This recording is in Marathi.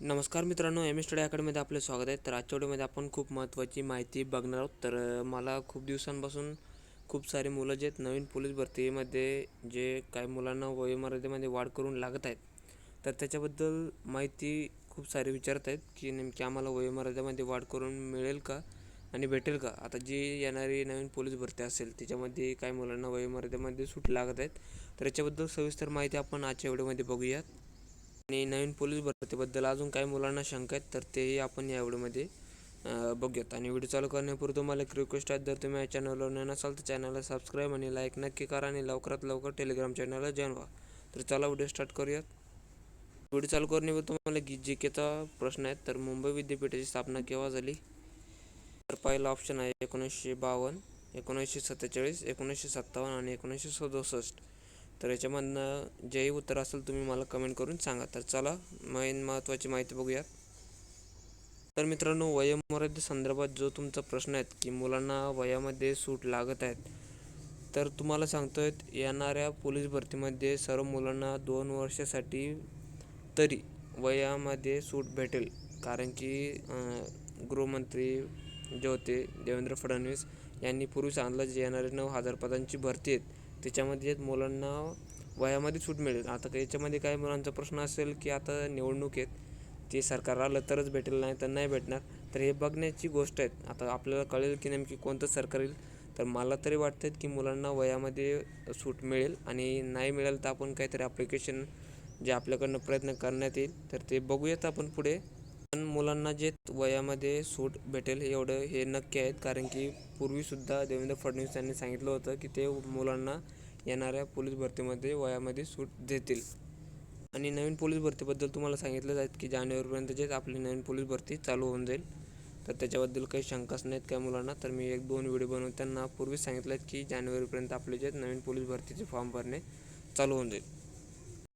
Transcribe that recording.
नमस्कार मित्रांनो एम एस स्टडी अकॅडमीमध्ये आपले स्वागत आहे. तर आजच्या व्हिडिओमध्ये आपण खूप महत्त्वाची माहिती बघणार आहोत. तर मला खूप दिवसांपासून खूप सारे मुलं जे आहेत नवीन पोलीस भरतीमध्ये जे काही मुलांना वयोमर्यादेमध्ये वाढ करून लागत आहेत तर त्याच्याबद्दल माहिती खूप सारे विचारत आहेत की नेमकी आम्हाला वयोमर्यादेमध्ये वाढ करून मिळेल का आणि भेटेल का? आता जी येणारी नवीन पोलीस भरती असेल त्याच्यामध्ये काही मुलांना वयोमर्यादेमध्ये सूट लागत आहेत. तर याच्याबद्दल सविस्तर माहिती आपण आजच्या व्हिडिओमध्ये बघूयात. आणि नवीन पोलीस भरतीबद्दल अजून काही मुलांना शंका आहेत तर तेही आपण या व्हिडिओमध्ये बघूयात. आणि व्हिडिओ चालू करण्यापूर्वी तुम्हाला एक रिक्वेस्ट आहे जर तुम्ही या चॅनलवर नवीन असाल तर चॅनलला सबस्क्राईब आणि लाईक नक्की करा आणि लवकरात लवकर टेलिग्राम चॅनलला जॉईन व्हा. तर चला व्हिडिओ स्टार्ट करूयात. व्हिडिओ चालू करण्यापूर्वी तुम्हाला गी जी केचा प्रश्न आहे तर मुंबई विद्यापीठाची स्थापना केव्हा झाली? तर पहिला ऑप्शन आहे एकोणीसशे बावन्न एकोणीसशे सत्तेचाळीस एकोणीसशे सत्तावन्न आणि एकोणीसशे सदुसष्ट. तर याच्यामधनं जेही उत्तर असेल तुम्ही मला कमेंट करून सांगा. तर चला मेन महत्त्वाची माहिती बघूयात. तर मित्रांनो वयोमर्यादे संदर्भात जो तुमचा प्रश्न आहे की मुलांना वयामध्ये सूट लागत आहेत तर तुम्हाला सांगतोय येणाऱ्या पोलीस भरतीमध्ये सर्व मुलांना दोन वर्षासाठी तरी वयामध्ये सूट भेटेल. कारण की गृहमंत्री जे होते देवेंद्र फडणवीस यांनी पूर्वी सांगितलं जे येणारे नऊ हजार पदांची भरती आहेत त्याच्यामध्ये मुलांना वयामध्ये सूट मिळेल. आता याच्यामध्ये काही मुलांचा प्रश्न असेल की आता निवडणूक आहेत ते सरकार आलं तरच भेटेल नाही तर नाही भेटणार. तर हे बघण्याची गोष्ट आहे आता आपल्याला कळेल की नेमकी कोणतं सरकार येईल. तर मला तरी वाटतं की मुलांना वयामध्ये सूट मिळेल आणि नाही मिळेल तर आपण काहीतरी ॲप्लिकेशन जे आपल्याकडनं प्रयत्न करण्यात येईल. तर ते बघूयात आपण पुढे. पण मुलांना जे वयामध्ये सूट भेटेल एवढं हे नक्की आहेत. कारण की पूर्वीसुद्धा देवेंद्र फडणवीस यांनी सांगितलं होतं की ते मुलांना येणाऱ्या पोलीस भरतीमध्ये वयामध्ये सूट देतील. आणि नवीन पोलीस भरतीबद्दल तुम्हाला सांगितलं जात की जानेवारीपर्यंत जे आपली नवीन पोलीस भरती चालू होऊन जाईल. तर त्याच्याबद्दल काही शंकाच नाहीत काय मुलांना? तर मी एक दोन व्हिडिओ बनवून त्यांना पूर्वीच सांगितलं की जानेवारीपर्यंत आपले जे नवीन पोलीस भरतीचे फॉर्म भरणे चालू होऊन जाईल.